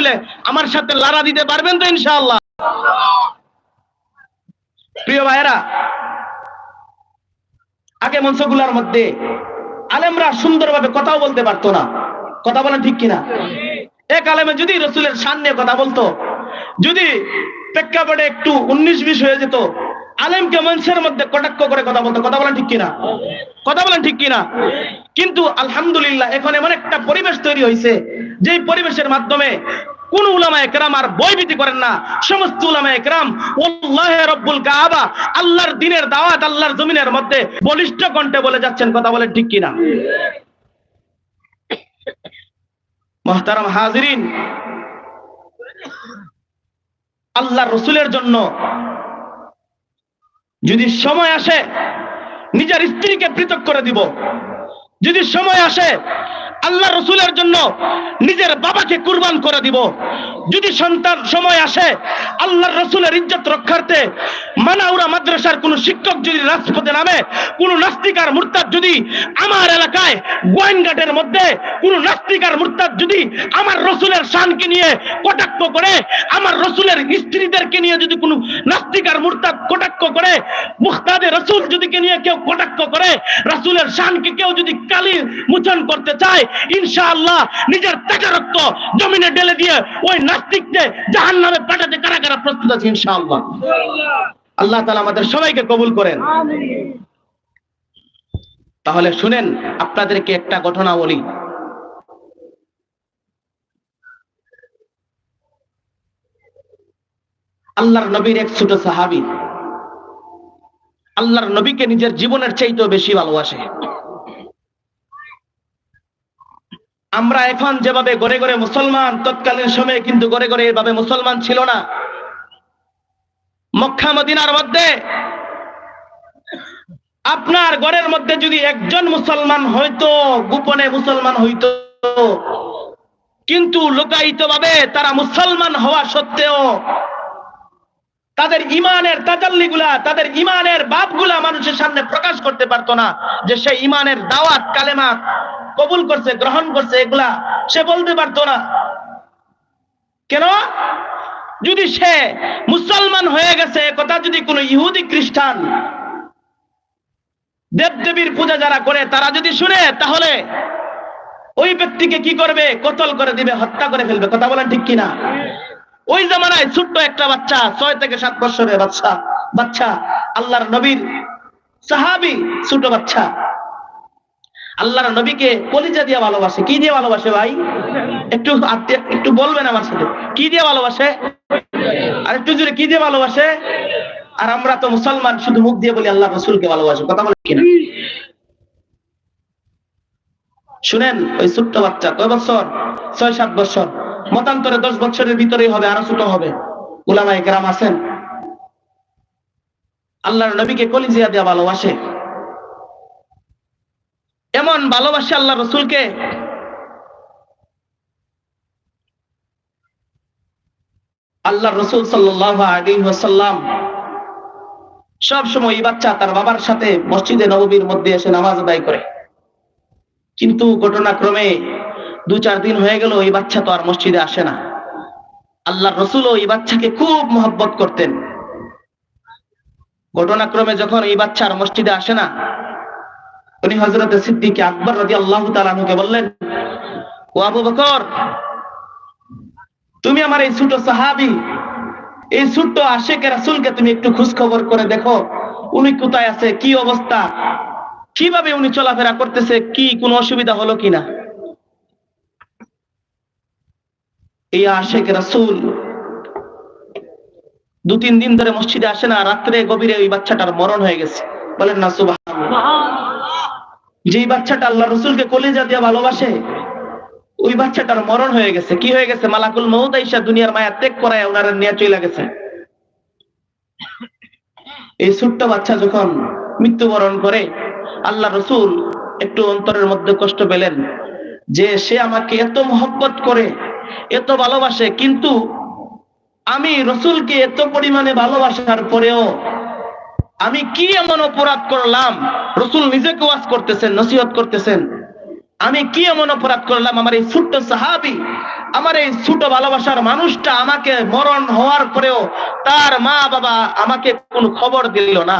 খুলে আমার সাথে লারা দিতে পারবেন তো ইনশাআল্লাহ? প্রিয় ভাইয়েরা, আগে মঞ্চগুলার মধ্যে আলেমরা সুন্দরভাবে কথাও বলতে পারতো না। কথা বলেন ঠিক কিনা? এক আলেমে যদি রসুলের সামনে কথা বলতো, যদি প্রেক্ষাপটে একটু উনিশ বিশ হয়ে যেত, আলেমকে মঞ্চের মধ্যে কটাক্ষ করে কথা বলতো। কথা বলেন ঠিক কিনা? কথা বলেন ঠিক কিনা? কিন্তু আলহামদুলিল্লাহ এখন এমন একটা পরিবেশ তৈরি হয়েছে। যে পরিবেশের মাধ্যমে কোন উলামা একরাম আর বইবিতি করেন না। সমস্ত উলামা একরাম ওল্লাহ রব্বুল কাবা আল্লাহর দিনের দাওয়াত আল্লাহর জমিনের মধ্যে বলিষ্ঠ কণ্ঠে বলে যাচ্ছেন, কথা বলেন ঠিক কিনা? মহতারাম হাজিরিন আল্লাহ রসুলের জন্য যদি সময় আসে, নিজের স্ত্রীকে পৃথক করে দিব। যদি সময় আসে আল্লাহ রসুলের জন্য নিজের বাবাকে কুরবান করে দিব। যদি সন্তান সময় আসে আল্লাহ রসুলের ইজ্জত রক্ষার্থে মানাউরা মাদ্রাসার কোন শিক্ষক যদি রাজপথে নামে, কোন নাস্তিকার মুরতাদ যদি আমার এলাকায় গোয়েনঘাটের মধ্যে, কোন নাস্তিকার মুরতাদ যদি আমার রসুলের শানকে নিয়ে কটাক্ষ করে, আমার রসুলের স্ত্রীদেরকে নিয়ে যদি কোনো নাস্তিকার মুরতাদ কটাক্ষ করে, মুখতাদে রসুল যদি কে নিয়ে কেউ কটাক্ষ করে, রসুলের শানকে কেউ যদি কালি মোচন করতে চায়, ইনশাআল্লাহ নিজের টাকা রক্ত জমিনে ঢেলে দিয়ে ওই নাস্তিককে জাহান নামে পাঠাতে কারা কারা প্রস্তুত আছে, ইনশাআল্লাহ? আল্লাহ তালা আমাদের সবাইকে কবুল করেন। তাহলে শুনেন আপনাদেরকে একটা ঘটনা বলি। আল্লাহর নবীর এক ছোট সাহাবি আল্লাহর নবীকে নিজের জীবনের চাইতেও বেশি ভালোবাসে। আমরা এখন যেভাবে গড়ে গড়ে মুসলমান তৎকালীন সময়ে কিন্তু গড়ে গড়ে এভাবে মুসলমান ছিল না। মক্কা মদিনার মধ্যে, আপনার ঘরের মধ্যে যদি একজন মুসলমান হয়তো গোপনে মুসলমান হইতো, কিন্তু লোকায়িত ভাবে তারা মুসলমান হওয়া সত্ত্বেও তাদের ইমানের তাজাল্লি গুলা তাদের ইমানের বাপগুলা মানুষের সামনে প্রকাশ করতে পারতো না যে সে ইমানের দাওয়াত, কালেমা কবুল করছে, গ্রহণ করছে, এগুলা সে বলতে পারতো না। কেন? যদি সে মুসলমান হয়ে গেছে কথা যদি কোনো ইহুদি খ্রিস্টান দেবদেবীর পূজা যারা করে, তারা যদি শুনে, তাহলে ওই ব্যক্তিকে কি করবে? কতল করে দিবে, হত্যা করে ফেলবে, কথা বলেন ঠিক কিনা? ওই জামানায় ছোট্ট একটা বাচ্চা, ছয় থেকে সাত বছরের বাচ্চা বাচ্চা, আল্লাহর নবীর সাহাবি ছোট বাচ্চা। আল্লাহর নবীকে কলিজা দিয়ে ভালোবাসে। কি দিয়ে ভালোবাসে ভাই? একটু একটু বলবেন আমার সাথে। কি দিয়ে ভালোবাসে? আর একটু জুড়ে কি দিয়ে ভালোবাসে? আর আমরা তো মুসলমান, শুধু মুখ দিয়ে বলি আল্লাহ রসুলকে ভালোবাসে, কথা বলে কিনা? শুনেন, ওই ছোট্ট বাচ্চা কয় বছর? ছয়, সাত বছর। মতান্তরে দশ বছরের ভিতরেই হবে, আরও ছোট হবে। উলামায়ে গ্রাম আছেন? আল্লাহর নবীকে কলিজিয়া দেওয়া ভালোবাসে। এমন ভালোবাসে আল্লাহ রসুলকে, আল্লাহ রসুল সাল্লাম সব সময় এই বাচ্চা তার বাবার সাথে মসজিদে নববীর মধ্যে এসে নামাজ আদায় করে। কিন্তু ঘটনাক্রমে দু চার দিন হয়ে গেল, এই বাচ্চা তো আর মসজিদে আসে না। আল্লাহ রসুলও এই বাচ্চাকে খুব মহব্বত করতেন। ঘটনাক্রমে যখন এই বাচ্চা আর মসজিদে আসে না উনি হজরত সিদ্দিক আকবর রাজি আল্লাহ তালুকে বললেন, ও আবু বকর, তুমি আমার এই ছোট সাহাবি, এই ছোট্ট আশেখ রাসুলকে তুমি একটু খোঁজ খবর করে দেখো, উনি কোথায় আছে, কি অবস্থা, কীভাবে উনি চলাফেরা করতেছে, কি, কোনো অসুবিধা হলো কিনা? এই আশেখ রাসুল দু তিন দিন ধরে মসজিদে আসে না, রাত্রে গভীরে ওই বাচ্চাটার মরণ হয়ে গেছে। বলেন না সুবাহ যেই বাচ্চাটা আল্লাহ রসুলকে কলিজা দিয়ে ভালোবাসে, ওই বাচ্চাটার মরণ হয়ে গেছে। কি হয়ে গেছে? মালাকুল মহুদ আইসা দুনিয়ার মায়া ত্যাগ করায় ওনারা নিয়ে চলে গেছে। এই ছোট্ট বাচ্চা যখন মৃত্যুবরণ করে, আল্লাহ রসুল একটু অন্তরের মধ্যে কষ্ট পেলেন যে সে আমাকে এত মহব্বত করে, এত ভালোবাসে, কিন্তু আমি রসুলকে এত পরিমাণে ভালোবাসার পরেও আমি কি এমন অপরাধ করলাম? রসুল নিজেকে ওয়াজ করতেছেন, নসিহত করতেছেন। আমি কি এমন অপরাধ করলাম? আমার এই ছোট্ট সাহাবি, আমার এই ছোট ভালোবাসার মানুষটা আমাকে মরণ হওয়ার পরেও তার মা বাবা আমাকে কোনো খবর দিল না।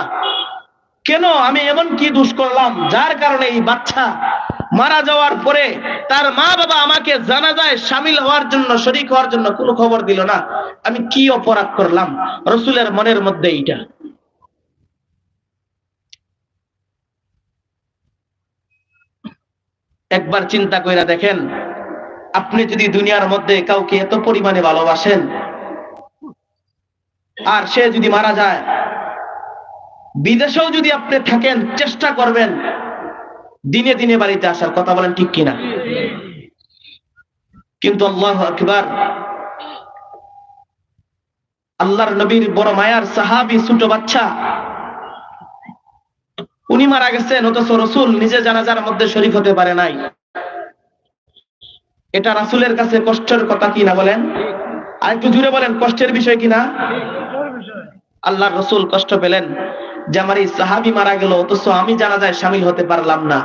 কেন আমি এমন কি দোষ করলাম? যার কারণে এই বাচ্চা মারা যাওয়ার পরে তার মা বাবা আমাকে জানা যায় সামিল হওয়ার জন্য, শরিক হওয়ার জন্য কোনো খবর দিল না। আমি কি অপরাধ করলাম? রসুলের মনের মধ্যে এইটা। একবার চিন্তা কইরা দেখেন, আপনি যদি দুনিয়ার মধ্যে কাউকে এত পরিমাণে ভালোবাসেন, আর সে যদি মারা যায়, বিদেশেও যদি আপনি থাকেন, চেষ্টা করবেন, দিনে দিনে বাড়িতে আসার কথা বলেন ঠিক কিনা? কিন্তু আল্লাহ আকবার, আল্লাহর নবীর বড় মায়ার সাহাবি ছোট বাচ্চা মারা গেছেন, অথচ রসুল নিজে জানাজার মধ্যে শরীফ হতে পারে নাই। এটা রাসুলের কাছে কষ্টের কথা কি না বলেন? আর একটু জুড়ে বলেন, কষ্টের বিষয় কিনা? আল্লাহ রসুল কষ্ট পেলেন যে আমার এই সাহাবি মারা গেল, অথচ আমি জানা যায় সামিল হতে পারলাম না।